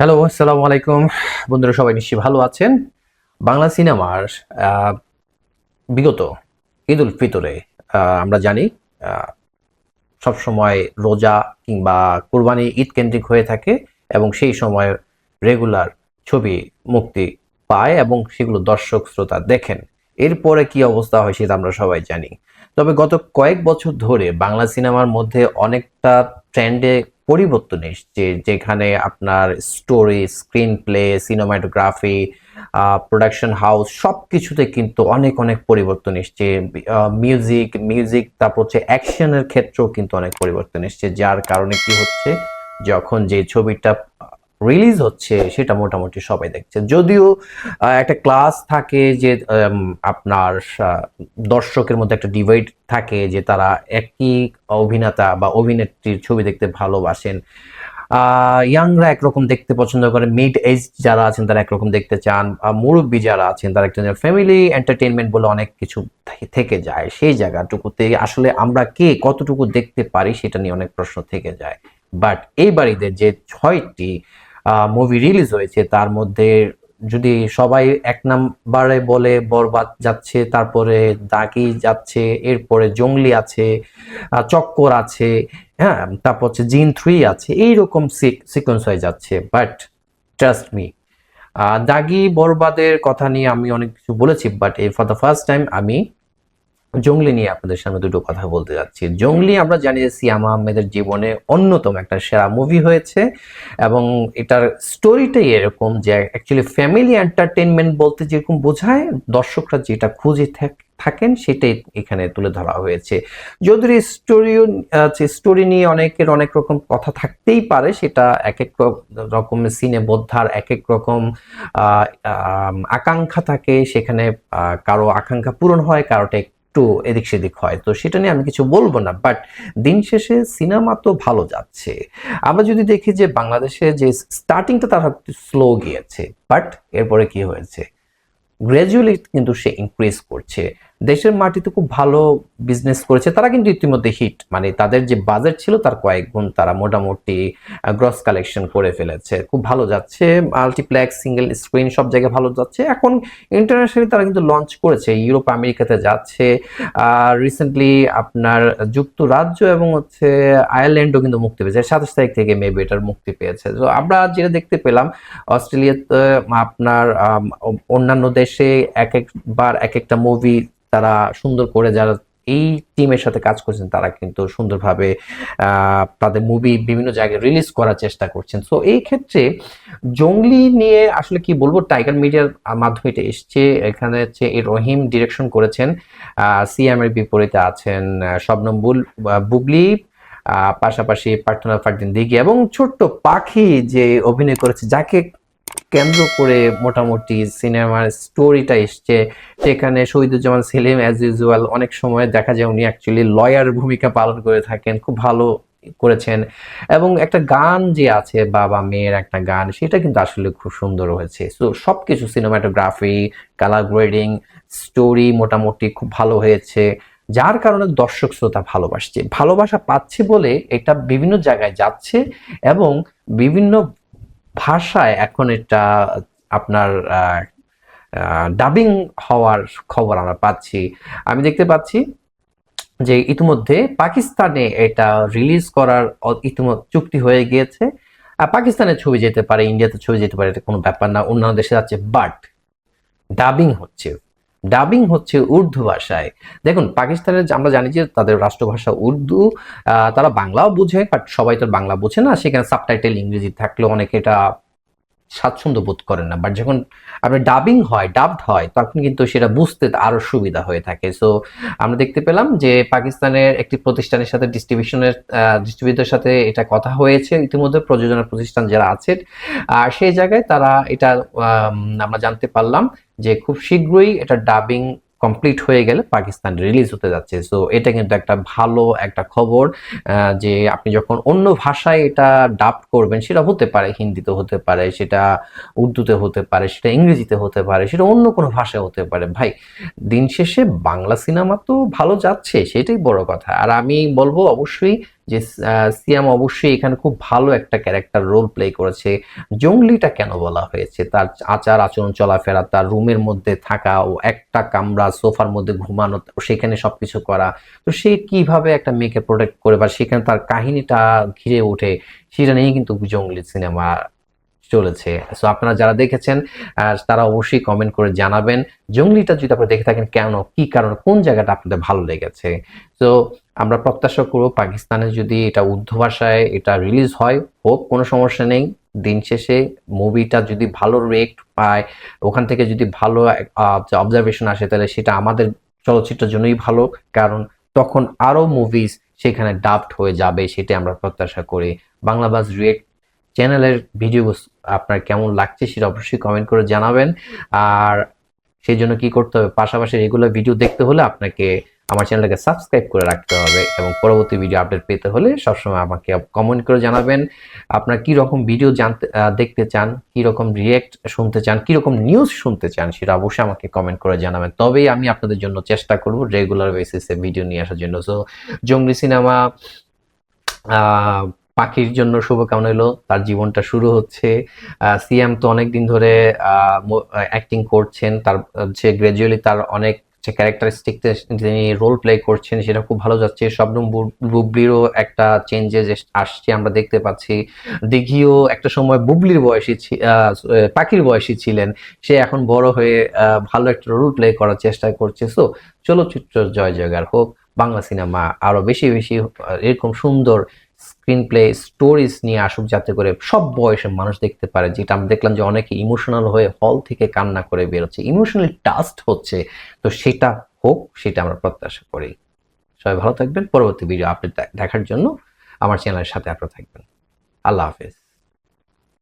Hello আসসালামু আলাইকুম বন্ধুরা, সবাই নিশ্চয়ই ভালো আছেন? বাংলা সিনেমার বিগত ঈদ উল ফিতরে আমরা জানি সবসময় রোজা কিংবা কোরবানি ঈদ কেন্দ্রিক হয়ে থাকে এবং সেই সময় রেগুলার ছবি মুক্তি পায় এবং সেগুলো দর্শক, শ্রোতা দেখেন। এরপরে কি অবস্থা হয় সেটা আমরা সবাই জানি। তবে গত কয়েক বছর ধরে বাংলা সিনেমার মধ্যে অনেকটা ট্রেন্ডে পরিবর্তন এসছে, যেখানে আপনার story screenplay cinematography production house সব কিছুতে কিন্তু অনেক অনেক পরিবর্তন এসছে। মিউজিক মিউজিক তারপর হচ্ছে অ্যাকশনের ক্ষেত্রেও কিন্তু অনেক পরিবর্তন এসছে, যার কারণে কি হচ্ছে, যখন যে ছবিটা রিলিজ হচ্ছে, সেটা মোটামুটি সবাই দেখছে। যদিও একটা ক্লাস থাকে যে আপনার দর্শকের মধ্যে একটা ডিভাইড থাকে যে তারা একই অভিনেতা বা অভিনেত্রীর ছবি দেখতে ভালোবাসেন। ইয়াংরা একরকম দেখতে পছন্দ করে মিড এজ যারা আছেন তারা একরকম দেখতে চান মুরব্বী যারা আছেন তারা একটা ফ্যামিলি এন্টারটেনমেন্ট বলে অনেক কিছু থেকে যায়। সেই জায়গাটুকুতে আসলে আমরা কে কতটুকু দেখতে পারি সেটা নিয়ে অনেক প্রশ্ন থেকে যায়। বাট এই বাড়িতে যে ছয়টি মুভি রিলিজ হয়েছে, তার মধ্যে যদি সবাই এক নাম্বারে বলে বরবাদ যাচ্ছে, তারপরে দাগি যাচ্ছে, এরপরে জঙ্গলি আছে চক্কর আছে হ্যাঁ তারপর হচ্ছে জিন থ্রি আছে, এইরকম সিকোয়েন্স হয়ে যাচ্ছে বাট ট্রাস্ট মি দাগি বরবাদের কথা নিয়ে আমি অনেক কিছু বলেছি but for the first time আমি জঙ্গলি নিয়ে আপনাদের সামনে দুটো কথা বলতে যাচ্ছি। জঙ্গলি আমরা জানি যে সিয়াম আহমেদের জীবনে অন্যতম একটা সেরা মুভি হয়েছে এবং এটার স্টোরিটাই এরকম যে অ্যাকচুয়ালি ফ্যামিলি এন্টারটেনমেন্ট বলতে যেরকম বোঝায়, দর্শকরা যেটা খুঁজে থাক- থাকেন সেটাই এখানে তুলে ধরা হয়েছে। যদিও স্টোরিও স্টোরি নিয়ে অনেকের অনেক রকম কথা থাকতেই পারে, সেটা এক এক রকম সিনে বোদ্ধার এক এক রকম আকাঙ্ক্ষা থাকে। সেখানে কারও আকাঙ্ক্ষা পূরণ হয়, কারোটা একটু এদিক সেদিক হয়। তো সেটা নিয়ে আমি কিছু বলব না বাট দিন শেষে সিনেমা তো ভালো যাচ্ছে। আমরা যদি দেখি যে বাংলাদেশে যে স্টার্টিংটা তার স্লো গিয়েছে বাট এরপরে কি হয়েছে? গ্র্যাজুয়ালি কিন্তু সে ইনক্রিজ করছে। দেশের মাটিতে খুব ভালো বিজনেস করেছে, তারা কিন্তু ইতিমধ্যে হিট মানে তাদের যে বাজেট ছিল, তার কয়েক গুণ তারা মোটামুটি গ্রস কালেকশন করে ফেলেছে। খুব ভালো যাচ্ছে। মাল্টিপ্লেক্স সিঙ্গেল স্ক্রিন সব জায়গায় ভালো যাচ্ছে। এখন ইন্টারন্যাশনালি তারা কিন্তু লঞ্চ করেছে। ইউরোপ, আমেরিকাতে যাচ্ছে। রিসেন্টলি আপনার যুক্তরাজ্য এবং হচ্ছে আয়ারল্যান্ডও কিন্তু মুক্তি পেয়েছে। সাতাশ তারিখ থেকে মেবি এটার মুক্তি পেয়েছে। তো আমরা যেটা দেখতে পেলাম, অস্ট্রেলিয়াতে, আপনার অন্যান্য দেশে এক একবার এক একটা মুভি তারা সুন্দর করে যারা এই টিমের সাথে কাজ করছেন, তারা কিন্তু সুন্দরভাবে তাদের মুভি বিভিন্ন জায়গায় রিলিজ করার চেষ্টা করছেন। সো এই ক্ষেত্রে জঙ্গলি নিয়ে আসলে কি বলব? টাইগার মিডিয়ার মাধ্যমে এটা এসছে। এখানে হচ্ছে এই রহিম ডিরেকশন করেছেন। সিএম এর বিপরীতে আছেন শবনম বুল- বুবলি পাশাপাশি প্রার্থনা ফারদিন দিঘি এবং ছোট্ট পাখি যে অভিনয় করেছে, যাকে কেন্দ্র করে মোটামুটি সিনেমার স্টোরিটা এসছে। সেখানে শহীদুজ্জামান সেলিম অ্যাজ ইউজুয়াল অনেক সময় দেখা যায় উনি অ্যাকচুয়ালি লয়ার ভূমিকা পালন করে থাকেন, খুব ভালো করেছেন। এবং একটা গান যে আছে, বাবা মেয়ের একটা গান, সেটা কিন্তু আসলে খুব সুন্দর হয়েছে। সো সবকিছু সিনেমাটোগ্রাফি কালার গ্রেডিং স্টোরি মোটামুটি খুব ভালো হয়েছে। যার কারণে দর্শক শ্রোতা ভালোবাসছে। ভালোবাসা পাচ্ছে বলে এটা বিভিন্ন জায়গায় যাচ্ছে এবং বিভিন্ন ভাষায় এখন এটা আপনার ডাবিং হওয়ার খবর আমরা পাচ্ছি। আমি দেখতে পাচ্ছি যে ইতিমধ্যে পাকিস্তানে এটা রিলিজ করার ইতিমধ্যে চুক্তি হয়ে গিয়েছে। পাকিস্তানের ছবি যেতে পারে, ইন্ডিয়াতে ছবি যেতে পারে, এটা কোনো ব্যাপার না, অন্যান্য দেশে যাচ্ছে বাট ডাবিং হচ্ছে। ডাবিং হচ্ছে উর্দু ভাষায়। দেখুন, পাকিস্তানের আমরা জানি যে তাদের রাষ্ট্রভাষা উর্দু তারা বাংলাও বুঝে বাট সবাই তো বাংলা বোঝে না। সেখানে সাবটাইটেল ইংরেজি থাকলেও অনেকে এটা স্বাচ্ছন্দ্য বোধ করেন না। বাট যখন আপনার ডাবিং হয় ডাবড হয়, তখন কিন্তু সেটা বুঝতে আরও সুবিধা হয়ে থাকে। সো আমরা দেখতে পেলাম যে পাকিস্তানের একটি প্রতিষ্ঠানের সাথে ডিস্ট্রিবিউশনের ডিস্ট্রিবিউটরের সাথে এটা কথা হয়েছে ইতিমধ্যে, প্রযোজনা প্রতিষ্ঠান যারা আছে আর সেই জায়গায় তারা এটা আমরা জানতে পারলাম যে খুব শীঘ্রই এটা ডাবিং কমপ্লিট হয়ে গেলে পাকিস্তান রিলিজ হতে যাচ্ছে। সো এটা কিন্তু একটা ভালো একটা খবর যে আপনি যখন অন্য ভাষায় এটা ডাব করবেন, সেটা হতে পারে, হিন্দিতে হতে পারে, সেটা উর্দুতে হতে পারে, সেটা ইংরেজিতে হতে পারে, সেটা অন্য কোনো ভাষায় হতে পারে। ভাই, দিন শেষে বাংলা সিনেমা তো ভালো যাচ্ছে, সেটাই বড় কথা। আর আমি বলব অবশ্যই যে সিয়াম অবশ্যই এখানে খুব ভালো একটা ক্যারেক্টার রোল প্লে করেছে। জঙ্গলিটা কেন বলা হয়েছে? তার আচার আচরণ চলাফেরা, তার রুমের মধ্যে থাকা, ও একটা কামরা, সোফার মধ্যে ঘুমানো, সেখানে সব কিছু করা। তো সে কীভাবে একটা মেয়েকে প্রোটেক্ট করে বা সেখানে তার কাহিনীটা ঘিরে ওঠে, সেটা নিয়ে কিন্তু জঙ্গলি সিনেমা চলেছে। সো আপনারা যারা দেখেছেন তারা অবশ্যই কমেন্ট করে জানাবেন, জঙ্গলিটা যদি আপনারা দেখে থাকেন কেন, কি কারণ, কোন জায়গাটা আপনাদের ভালো লেগেছে? তো আমরা প্রত্যাশা করব পাকিস্তানে যদি এটা উর্দু ভাষায় এটা রিলিজ হয়, হোক, কোনো সমস্যা নেই। দিন শেষে মুভিটা যদি ভালো রেট পায়, ওখান থেকে যদি ভালো অবজারভেশন আসে, তাহলে সেটা আমাদের চলচ্চিত্রের জন্যই ভালো। কারণ তখন আরও মুভিজ সেখানে ডাবড হয়ে যাবে সেটা আমরা প্রত্যাশা করি। বাংলাবাজ রিয়েক্ট চ্যানেলের ভিডিও আপনার কেমন লাগছে সেটা অবশ্যই কমেন্ট করে জানাবেন। আর সেই জন্য কি করতে হবে? পাশাপাশি রেগুলার ভিডিও দেখতে হলে আপনাকে আমার চ্যানেলটাকে সাবস্ক্রাইব করে রাখতে হবে এবং পরবর্তী ভিডিও আপডেট পেতে হলে সবসময় আমাকে কমেন্ট করে জানাবেন। আপনার কি রকম ভিডিও জানতে দেখতে চান কি রকম রিয়েক্ট শুনতে চান কি রকম নিউজ শুনতে চান, সেটা অবশ্যই আমাকে কমেন্ট করে জানাবেন। তবেই আমি আপনাদের জন্য চেষ্টা করব রেগুলার বেসিসে ভিডিও নিয়ে আসার জন্য। সো জঙ্গলি সিনেমা পাখির জন্য শুভকামনা হলো। তার জীবনটা শুরু হচ্ছে। সিএম তো অনেক দিন ধরে অ্যাক্টিং করছেন। তার যে গ্রাজুয়ালি তার অনেক যে ক্যারেক্টারিস্টিক তিনি রোল প্লে করছেন, সেটা খুব ভালো যাচ্ছে। শবনম বুবলিরও একটা চেঞ্জেস আসছে, আমরা দেখতে পাচ্ছি। দিঘিও একটা সময় বুবলির বয়সী পাখির বয়সী ছিলেন। সে এখন বড় হয়ে ভালো একটা রোল প্লে করার চেষ্টা করছে। সো চলচ্চিত্র জয় জয়গার হোক, বাংলা সিনেমা আরও বেশি বেশি এরকম সুন্দর স্ক্রিন প্লে স্টোরিজ নিয়ে আসুক যাতে করে সব বয়সে মানুষ দেখতে পারে। যেটা আমি দেখলাম যে অনেকে ইমোশনাল হয়ে হল থেকে কান্না করে বেরোচ্ছে। ইমোশনাল টাস্ট হচ্ছে। তো সেটা হোক, সেটা আমরা প্রত্যাশা করি। সবাই ভালো থাকবেন। পরবর্তী ভিডিও আপডেট দেখার জন্য আমার চ্যানেলের সাথে আপনারা থাকবেন। আল্লাহ হাফেজ।